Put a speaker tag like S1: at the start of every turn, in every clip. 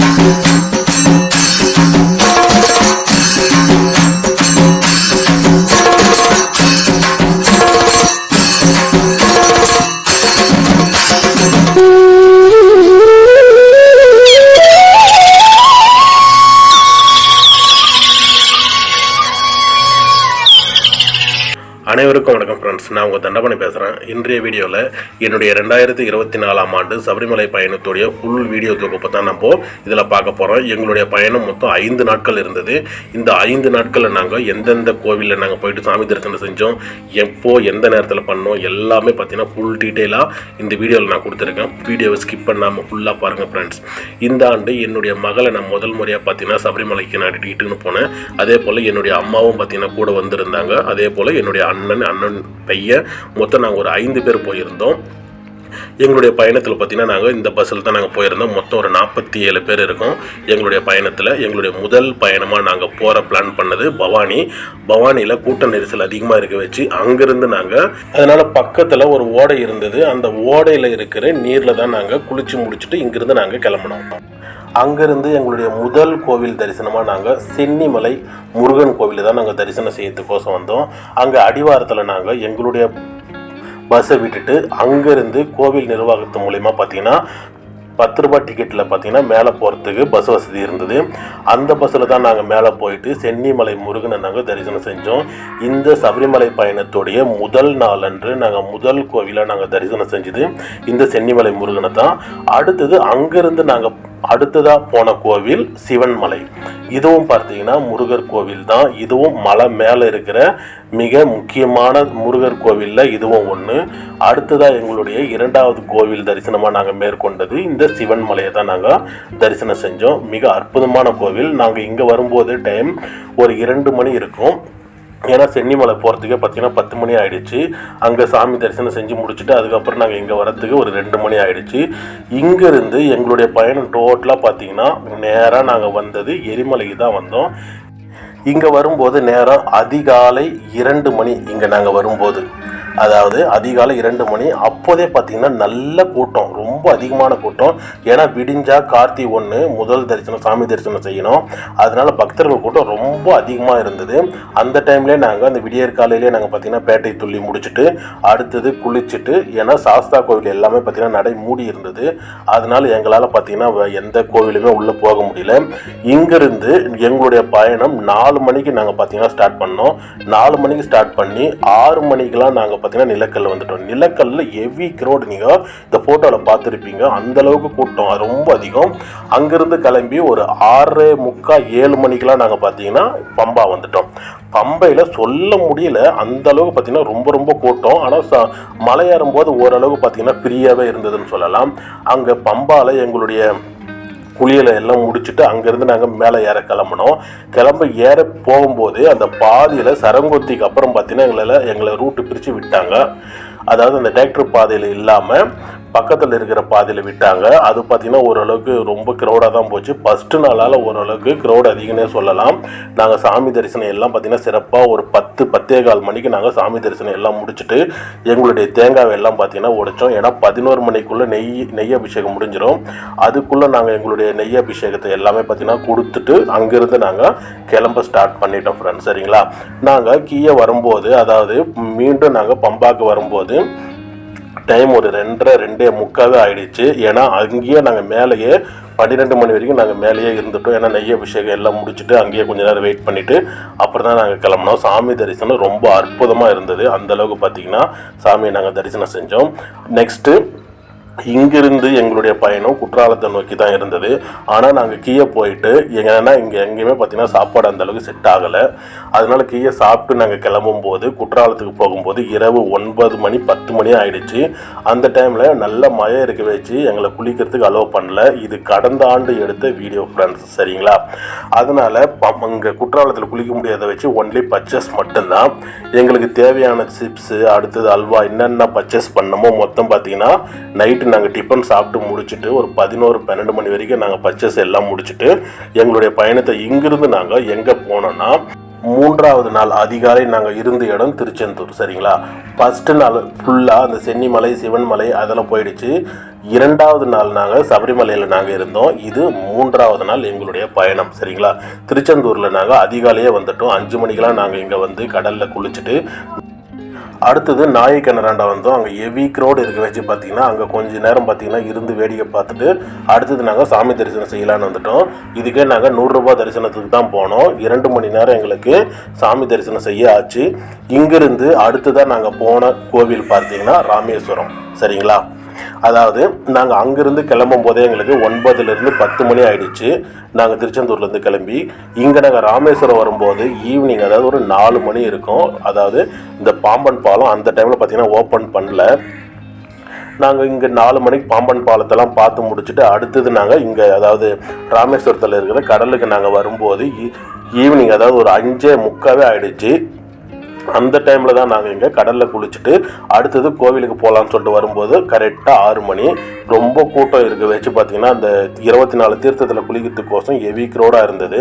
S1: Thank you. அனைவருக்கும் வணக்கம் friends நான் உங்கள் தண்டபணி பேசுகிறேன் இன்றைய வீடியோவில் என்னுடைய ரெண்டாயிரத்தி இருபத்தி நாலாம் ஆண்டு சபரிமலை பயணத்துடைய ஃபுல் வீடியோ தொகுப்பை தான் நம்ம இதில் பார்க்க போகிறோம் எங்களுடைய பயணம் மொத்தம் ஐந்து நாட்கள் இருந்தது. இந்த ஐந்து நாட்களில் நாங்கள் எந்தெந்த கோவிலில் நாங்கள் போயிட்டு சாமி தரிசனம் செஞ்சோம் எப்போ எந்த நேரத்தில் பண்ணோம் எல்லாமே பார்த்தீங்கன்னா ஃபுல் டீட்டெயிலாக இந்த வீடியோவில் நான் கொடுத்துருக்கேன். வீடியோவை ஸ்கிப் பண்ணாமல் ஃபுல்லாக பாருங்கள் ஃப்ரெண்ட்ஸ் இந்த ஆண்டு என்னுடைய மகளை நான் முதல் முறையாக பார்த்தீங்கன்னா சபரிமலைக்கு நான் இட்டுன்னு போனேன். அதே போல் என்னுடைய அம்மாவும் பார்த்தீங்கன்னா கூட வந்திருந்தாங்க. அதே போல் என்னுடைய அண்ணன் அண்ணன் பையன். மொத்தம் நாங்கள் ஒரு ஐந்து பேர் போயிருந்தோம். எங்களுடைய பயணத்தில் பார்த்தீங்கன்னா நாங்கள் இந்த பஸ்ஸில் தான் நாங்கள் போயிருந்தோம். மொத்தம் ஒரு நாற்பத்தி ஏழு பேர் இருக்கோம். எங்களுடைய பயணத்தில் எங்களுடைய முதல் பயணமாக நாங்கள் போகிற பிளான் பண்ணது பவானி. பவானியில் கூட்ட நெரிசல் அதிகமாக இருக்க வச்சு அங்கேருந்து நாங்கள் அதனால் பக்கத்தில் ஒரு ஓடை இருந்தது. அந்த ஓடையில் இருக்கிற நீரில் தான் நாங்கள் குளித்து முடிச்சுட்டு இங்கேருந்து நாங்கள் கிளம்பினோம். அங்கேருந்து எங்களுடைய முதல் கோவில் தரிசனமாக நாங்கள் சென்னிமலை முருகன் கோவிலில் தான் நாங்கள் தரிசனம் செய்யறதுக்கோசம் வந்தோம். அங்கே அடிவாரத்தில் நாங்கள் எங்களுடைய பஸ்ஸை விட்டுட்டு அங்கேருந்து கோவில் நிர்வாகத்து மூலிமா பார்த்தீங்கன்னா பத்து ரூபாய் டிக்கெட்டில் பார்த்தீங்கன்னா மேலே போகிறதுக்கு பஸ் வசதி இருந்தது. அந்த பஸ்ஸில் தான் நாங்கள் மேலே போயிட்டு சென்னிமலை முருகனை நாங்கள் தரிசனம் செஞ்சோம். இந்த சபரிமலை பயணத்துடைய முதல் நாள் அன்று நாங்கள் முதல் கோவிலை நாங்கள் தரிசனம் செஞ்சது. இந்த சென்னிமலை முருகனை தான். அடுத்தது அங்கேருந்து நாங்கள் அடுத்ததாக போன கோவில் சிவன்மலை இதுவும் பார்த்தீங்கன்னா முருகர் கோவில் தான். இதுவும் மலை மேலே இருக்கிற மிக முக்கியமான முருகர் கோவிலில் இதுவும் ஒன்று அடுத்ததாக எங்களுடைய இரண்டாவது கோவில் தரிசனமாக நாங்கள் மேற்கொண்டது இந்த சிவன் மலையை தான் நாங்கள் தரிசனம் செஞ்சோம். மிக அற்புதமான கோவில். நாங்கள் இங்கே வரும்போது டைம் ஒரு இரண்டு மணி இருக்கும். ஏன்னா சென்னிமலை போகிறதுக்கே பார்த்தீங்கன்னா பத்து மணி ஆகிடுச்சு அங்கே சாமி தரிசனம் செஞ்சு முடிச்சுட்டு அதுக்கப்புறம் நாங்கள் இங்கே வரத்துக்கு ஒரு ரெண்டு மணி ஆகிடுச்சு இங்கேருந்து எங்களுடைய பயணம் டோட்டலாக பார்த்தீங்கன்னா நேராக நாங்கள் வந்தது எரிமலைக்கு தான் வந்தோம். இங்கே வரும்போது நேரம் அதிகாலை இரண்டு மணி இங்கே நாங்கள் வரும்போது. அதாவது அதிகாலை இரண்டு மணி அப்போதே பார்த்தீங்கன்னா நல்ல கூட்டம் ரொம்ப அதிகமான கூட்டம். ஏன்னா விடிஞ்சா கார்த்தி ஒன்று முதல் தரிசனம் சாமி தரிசனம் செய்யணும். அதனால பக்தர்கள் கூட்டம் ரொம்ப அதிகமாக இருந்தது. அந்த டைம்லேயே நாங்கள் அந்த விடியற்காலையிலே நாங்கள் பார்த்தீங்கன்னா பேட்டை துள்ளி முடிச்சுட்டு அடுத்தது குளிச்சுட்டு ஏன்னா சாஸ்தா கோவில் எல்லாமே பார்த்தீங்கன்னா நடை மூடி இருந்தது. அதனால எங்களால் பார்த்தீங்கன்னா வ- எந்த கோவிலுமே உள்ளே போக முடியல. இங்கிருந்து எங்களுடைய பயணம் நாலு மணிக்கு நாங்கள் பார்த்தீங்கன்னா ஸ்டார்ட் பண்ணோம். நாலு மணிக்கு ஸ்டார்ட் பண்ணி ஆறு மணிக்கெலாம் நாங்கள் பார்த்தீங்கன்னா நிலக்கல்ல வந்துட்டோம். நிலக்கல்ல ஹெவி க்ரௌட் நீங்கள் இந்த ஃபோட்டோவில் பார்த்துருப்பீங்க அந்தளவுக்கு கூட்டம் ரொம்ப அதிகம். அங்கேருந்து கிளம்பி ஒரு ஆறு முக்கால் ஏழு மணிக்கெலாம் நாங்கள் பார்த்தீங்கன்னா பம்பா வந்துட்டோம். பம்பையில் சொல்ல முடியல. அந்த அளவுக்கு பார்த்தீங்கன்னா ரொம்ப ரொம்ப கூட்டம். ஆனால் ச மலை ஏறும்போது ஓரளவுக்கு பார்த்தீங்கன்னா ஃப்ரீயாகவே இருந்ததுன்னு சொல்லலாம். அங்கே பம்பாவில் எங்களுடைய குளியலை எல்லாம் முடிச்சுட்டு அங்கேருந்து நாங்கள் மேலே ஏற கிளம்பினோம். கிளம்ப ஏற போகும்போது அந்த பாதியில் சரங்கொத்திக்கு அப்புறம் பார்த்தீங்கன்னா எங்களை எங்களை ரூட்டு பிரித்து விட்டாங்க. அதாவது அந்த டிராக்டர் பாதையில் இல்லாமல் பக்கத்தில் இருக்கிற பாதையில் விட்டாங்க. அது பார்த்தீங்கன்னா ஓரளவுக்கு ரொம்ப க்ரௌடாக தான் போச்சு. ஃபஸ்ட்டு நாளால் ஓரளவுக்கு க்ரௌட் அதிகம்னே சொல்லலாம். நாங்கள் சாமி தரிசனம் எல்லாம் பார்த்தீங்கன்னா சிறப்பாக ஒரு பத்து பத்தே கால் மணிக்கு நாங்கள் சாமி தரிசனம் எல்லாம் முடிச்சுட்டு எங்களுடைய தேங்காவை எல்லாம் பார்த்தீங்கன்னா உடைச்சோம். ஏன்னா பதினோரு மணிக்குள்ளே நெய் நெய் அபிஷேகம் முடிஞ்சிடும் அதுக்குள்ளே நாங்கள் எங்களுடைய நெய் அபிஷேகத்தை எல்லாமே பார்த்தீங்கன்னா கொடுத்துட்டு அங்கேருந்து நாங்கள் கிளம்ப ஸ்டார்ட் பண்ணிட்டோம் ஃப்ரெண்ட்ஸ் சரிங்களா? நாங்கள் கீழே வரும்போது அதாவது மீண்டும் நாங்கள் பம்பாக்கு வரும்போது டைம் ஒரு ரெண்டரை ரெண்டே முக்காவது ஆகிடுச்சு ஏன்னா அங்கேயே நாங்கள் மேலேயே பன்னிரெண்டு மணி வரைக்கும் நாங்கள் மேலேயே இருந்துட்டோம். ஏன்னா நெய் அபிஷேகம் எல்லாம் முடிச்சுட்டு அங்கேயே கொஞ்ச நேரம் வெயிட் பண்ணிவிட்டு அப்புறம் தான் நாங்கள் கிளம்புனோம். சாமி தரிசனம் ரொம்ப அற்புதமாக இருந்தது. அந்த அளவுக்கு பார்த்தீங்கன்னா சாமியை நாங்கள் தரிசனம் செஞ்சோம். நெக்ஸ்ட்டு இங்கிருந்து எங்களுடைய பயணம் குற்றாலத்தை நோக்கி தான் இருந்தது. ஆனால் நாங்கள் கீழே போயிட்டு ஏன்னா இங்கே எங்கேயுமே பார்த்தீங்கன்னா சாப்பாடு அந்தளவுக்கு செட் ஆகலை. அதனால் கீழே சாப்பிட்டு நாங்கள் கிளம்பும் போது குற்றாலத்துக்கு போகும்போது இரவு ஒன்பது மணி பத்து மணி ஆயிடுச்சு. அந்த டைமில் நல்ல மழை இருக்க வச்சு எங்களை குளிக்கிறதுக்கு அலோவ் பண்ணல. இது கடந்த ஆண்டு எடுத்த வீடியோ ஃப்ரெண்ட்ஸ் சரிங்களா? அதனால் இங்கே குற்றாலத்தில் குளிக்க முடியாத வச்சு ஒன்லி பர்ச்சேஸ் மட்டும்தான். எங்களுக்கு தேவையான சிப்ஸு அடுத்தது அல்வா என்னென்ன பர்ச்சேஸ் பண்ணமோ மொத்தம் பார்த்தீங்கன்னா நைட்டு நாங்கள் டிஃபன் சாப்பிட்டு முடிச்சுட்டு ஒரு பதினோரு பன்னெண்டு மணி வரைக்கும் நாங்கள் பர்ச்சேஸ் எல்லாம் முடிச்சுட்டு எங்களுடைய பயணத்தை இங்கிருந்து நாங்கள் எங்கே போனோன்னா மூன்றாவது நாள் அதிகாலை நாங்கள் இருந்த இடம் திருச்செந்தூர் சரிங்களா? ஃபஸ்ட்டு நாள் ஃபுல்லாக அந்த சென்னிமலை சிவன்மலை அதெல்லாம் போயிடுச்சு. இரண்டாவது நாள் நாங்கள் சபரிமலையில் நாங்கள் இருந்தோம். இது மூன்றாவது நாள் எங்களுடைய பயணம் சரிங்களா? திருச்செந்தூரில் நாங்கள் அதிகாலையே வந்துட்டோம். அஞ்சு மணிக்கெலாம் நாங்கள் இங்கே வந்து கடலில் குளிச்சுட்டு அடுத்தது நாயை கிணறாண்டா வந்தோம். அங்கே எவிக் ரோடு இருக்க வச்சு பார்த்தீங்கன்னா அங்கே கொஞ்ச நேரம் பார்த்தீங்கன்னா இருந்து வேடிக்கை பார்த்துட்டு அடுத்தது நாங்கள் சாமி தரிசனம் செய்யலான்னு வந்துட்டோம். இதுக்கே நாங்கள் நூறுரூபா தரிசனத்துக்கு தான் போனோம். இரண்டு மணி நேரம் எங்களுக்கு சாமி தரிசனம் செய்ய ஆச்சு. இங்கிருந்து அடுத்ததாக நாங்கள் போன கோவில் பார்த்தீங்கன்னா ராமேஸ்வரம். சரிங்களா? அதாவது நாங்கள் அங்கேருந்து கிளம்பும் போதே எங்களுக்கு ஒன்பதுலேருந்து பத்து மணி ஆயிடுச்சு. நாங்கள் திருச்செந்தூர்லேருந்து கிளம்பி இங்கே நாங்கள் ராமேஸ்வரம் வரும்போது ஈவினிங் அதாவது ஒரு நாலு மணி இருக்கும். அதாவது இந்த பாம்பன் பாலம் அந்த டைமில் பார்த்தீங்கன்னா ஓப்பன் பண்ணல. நாங்கள் இங்கே நாலு மணிக்கு பாம்பன் பாலத்தெல்லாம் பார்த்து முடிச்சுட்டு அடுத்தது நாங்கள் இங்கே அதாவது ராமேஸ்வரத்தில் இருக்கிற கடலுக்கு நாங்கள் வரும்போது e-, ஈ- ஈவினிங் அதாவது ஒரு அஞ்சே முக்காவே ஆயிடுச்சு. அந்த டைமில் தான் நாங்கள் இங்கே கடலில் குளிச்சுட்டு அடுத்தது கோவிலுக்கு போகலான்னு சொல்லிட்டு வரும்போது கரெக்டாக ஆறு மணி. ரொம்ப கூட்டம் இருக்க. வச்சு பார்த்தீங்கன்னா அந்த இருபத்தி நாலு தீர்த்தத்தில் குளிக்கிறதுக்கோசம் ஹெவி க்ரௌடாக இருந்தது.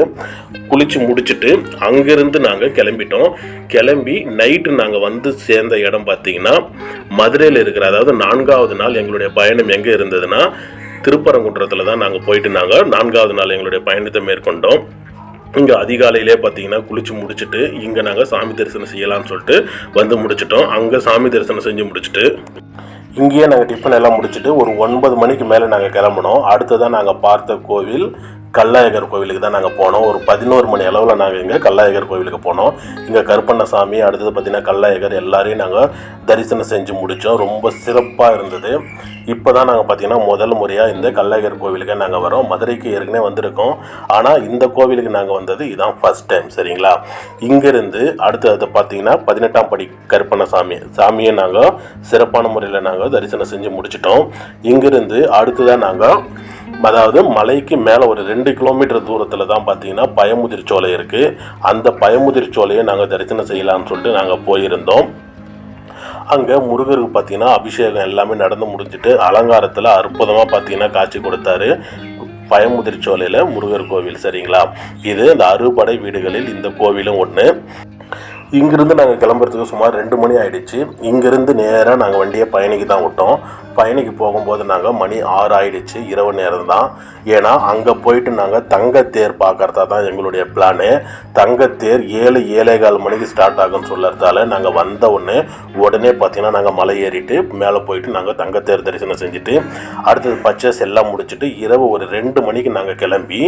S1: குளித்து முடிச்சுட்டு அங்கேருந்து நாங்கள் கிளம்பிட்டோம். கிளம்பி நைட்டு நாங்கள் வந்து சேர்ந்த இடம் பார்த்தீங்கன்னா மதுரையில் இருக்கிற அதாவது நான்காவது நாள் எங்களுடைய பயணம் எங்கே இருந்ததுன்னா திருப்பரங்குன்றத்தில் தான் நாங்கள் போயிட்டு நாங்கள் நான்காவது நாள் எங்களுடைய பயணத்தை மேற்கொண்டோம். இங்கே அதிகாலையிலே பார்த்தீங்கன்னா குளிச்சு முடிச்சுட்டு இங்கே நாங்கள் சாமி தரிசனம் செய்யலாம்னு சொல்லிட்டு வந்து முடிச்சிட்டோம். அங்கே சாமி தரிசனம் செஞ்சு முடிச்சுட்டு இங்கேயே நாங்கள் டிஃபன் எல்லாம் முடிச்சுட்டு ஒரு ஒன்பது மணிக்கு மேலே நாங்கள் கிளம்புனோம். அடுத்ததான் நாங்கள் பார்த்த கோவில் கல்லாயகர் கோவிலுக்கு தான் நாங்கள் போனோம். ஒரு பதினோரு மணி அளவில் நாங்கள் இங்கே கல்லாயகர் கோவிலுக்கு போனோம். இங்கே கருப்பண்ணசாமி அடுத்தது பார்த்தீங்கன்னா கல்லாயகர் எல்லாரையும் நாங்கள் தரிசனம் செஞ்சு முடித்தோம் ரொம்ப சிறப்பாக இருந்தது. இப்போ தான் நாங்கள் பார்த்தீங்கன்னா முதல் முறையாக இந்த கல்லாயகர் கோவிலுக்கு நாங்கள் வரோம். மதுரைக்கு ஏற்கனவே வந்திருக்கோம். ஆனால் இந்த கோவிலுக்கு நாங்கள் வந்தது இதுதான் ஃபர்ஸ்ட் டைம் சரிங்களா? இங்கேருந்து அடுத்தது பார்த்தீங்கன்னா பதினெட்டாம் படி கருப்பண்ணசாமி சாமியை நாங்கள் சிறப்பான முறையில் நாங்கள் தரிசனம் செஞ்சு முடிச்சிட்டோம். இங்கேருந்து அடுத்ததாக நாங்கள் அதாவது மலைக்கு மேலே ஒரு ரெண்டு கிலோமீட்டர் தூரத்தில் தான் பார்த்தீங்கன்னா பயமுதிர் சோலை இருக்குது அந்த பயமுதிர் சோலையை நாங்கள் தரிசனம் செய்யலாம்னு சொல்லிட்டு நாங்கள் போயிருந்தோம். அங்கே முருகருக்கு பார்த்தீங்கன்னா அபிஷேகம் எல்லாமே நடந்து முடிஞ்சிட்டு அலங்காரத்தில் அற்புதமாக பார்த்தீங்கன்னா காட்சி கொடுத்தாரு. பயமுதிர் சோலையில் முருகர் கோவில் சரிங்களா? இது இந்த அறுபடை வீடுகளில் இந்த கோவிலும் ஒன்று இங்கிருந்து நாங்கள் கிளம்புறதுக்கு சுமார் ரெண்டு மணி ஆகிடுச்சு இங்கேருந்து நேராக நாங்கள் வண்டியை பயணிக்கு தான் விட்டோம். பயணிக்கு போகும்போது நாங்கள் மணி ஆறு ஆகிடுச்சு இரவு நேரம் தான். ஏன்னா அங்கே போயிட்டு நாங்கள் தங்கத்தேர் பார்க்குறதா தான் எங்களுடைய பிளானு தங்கத்தேர் ஏழு ஏழேகால் மணிக்கு ஸ்டார்ட் ஆகும்னு சொல்லறதால நாங்கள் வந்த உடனே உடனே பார்த்திங்கன்னா நாங்கள் மலை ஏறிட்டு மேலே போயிட்டு நாங்கள் தங்கத்தேர் தரிசனம் செஞ்சுட்டு அடுத்தது பர்ச்சேஸ் எல்லாம் முடிச்சுட்டு இரவு ஒரு ரெண்டு மணிக்கு நாங்கள் கிளம்பி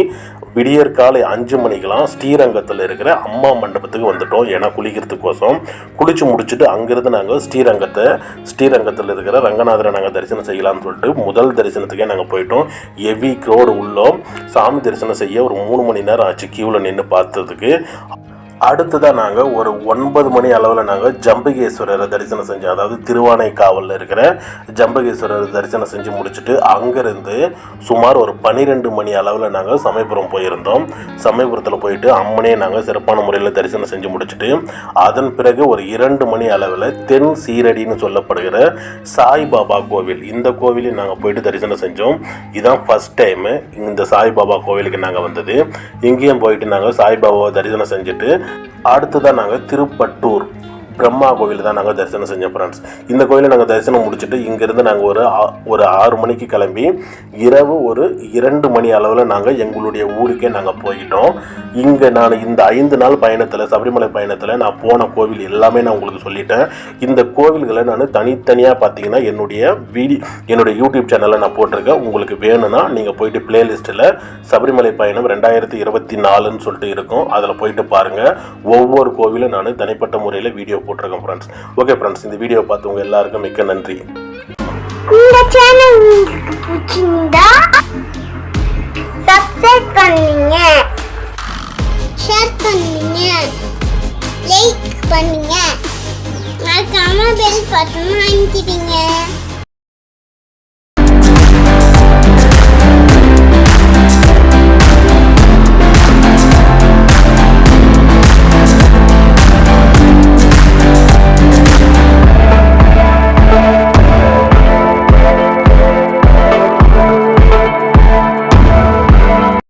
S1: விடியற்காலை அஞ்சு மணிக்கெலாம் ஸ்ரீரங்கத்தில் இருக்கிற அம்மா மண்டபத்துக்கு வந்துட்டோம். ஏன்னா குளிக்கிறதுக்கோசம் குளித்து முடிச்சுட்டு அங்கேருந்து நாங்கள் ஸ்ரீரங்கத்தை ஸ்ரீரங்கத்தில் இருக்கிற ரங்கநாதரை நாங்கள் தரிசனம் செய்யலாம்னு சொல்லிட்டு முதல் தரிசனத்துக்கே நாங்கள் போயிட்டோம். எவி க்ரௌடு உள்ளோம். சாமி தரிசனம் செய்ய ஒரு மூணு மணி நேரம் ஆச்சு. கியூவில் நின்று பார்த்ததுக்கு. அடுத்ததாக நாங்கள் ஒரு ஒன்பது மணி அளவில் நாங்கள் ஜம்பகேஸ்வரரை தரிசனம் செஞ்சோம் அதாவது திருவானை காவலில் இருக்கிற ஜம்பகேஸ்வரர் தரிசனம் செஞ்சு முடிச்சுட்டு அங்கேருந்து சுமார் ஒரு பன்னிரெண்டு மணி அளவில் நாங்கள் சமயபுரம் போயிருந்தோம். சமயபுரத்தில் போயிட்டு அம்மனே நாங்கள் சிறப்பான முறையில் தரிசனம் செஞ்சு முடிச்சுட்டு அதன் பிறகு ஒரு இரண்டு மணி அளவில் தென் சீரடின்னு சொல்லப்படுகிற சாய்பாபா கோவில் இந்த கோவிலையும் நாங்கள் போயிட்டு தரிசனம் செஞ்சோம். இதுதான் ஃபஸ்ட் டைமு இந்த சாய்பாபா கோவிலுக்கு நாங்கள் வந்தது. இங்கேயும் போயிட்டு நாங்கள் சாய்பாபாவை தரிசனம் செஞ்சுட்டு அடுத்ததாக நாங்கள் திருப்பட்டூர். பிரம்மா கோவில் தான் நாங்கள் தரிசனம் செஞ்சோம் ஃப்ரெண்ட்ஸ் இந்த கோயிலை நாங்கள் தரிசனம் முடிச்சுட்டு இங்கேருந்து நாங்கள் ஒரு ஆ- ஒரு ஆறு மணிக்கு கிளம்பி இரவு ஒரு இரண்டு மணி அளவில் நாங்கள் எங்களுடைய ஊருக்கே நாங்கள் போயிட்டோம். இங்கே நான் இந்த ஐந்து நாள் பயணத்தில் சபரிமலை பயணத்தில் நான் போன கோவில் எல்லாமே நான் உங்களுக்கு சொல்லிட்டேன். இந்த கோவில்களை நான் தனித்தனியாக பார்த்தீங்கன்னா என்னுடைய வீடியோ என்னுடைய யூடியூப் சேனலில் நான் போட்டிருக்கேன். உங்களுக்கு வேணும்னா நீங்கள் போயிட்டு பிளேலிஸ்ட்டில் சபரிமலை பயணம் ரெண்டாயிரத்தி இருபத்தி நாலுன்னு சொல்லிட்டு இருக்கும். அதில் போயிட்டு பாருங்கள் ஒவ்வொரு கோவிலும் நான் தனிப்பட்ட முறையில் வீடியோ போட்டிருக்கேன் ஃப்ரெண்ட்ஸ் ஓகே ஃப்ரெண்ட்ஸ் இந்த வீடியோ பார்த்தவங்க எல்லாருக்கும் மிக்க நன்றி.
S2: இந்த சேனல் உங்களுக்கு பிடிச்சிருந்தா சப்ஸ்கிரைப் பண்ணுங்க. ஷேர் பண்ணுங்க. லைக் பண்ணுங்க. மறக்காம பெல் பட்டன் அழுத்திடுங்க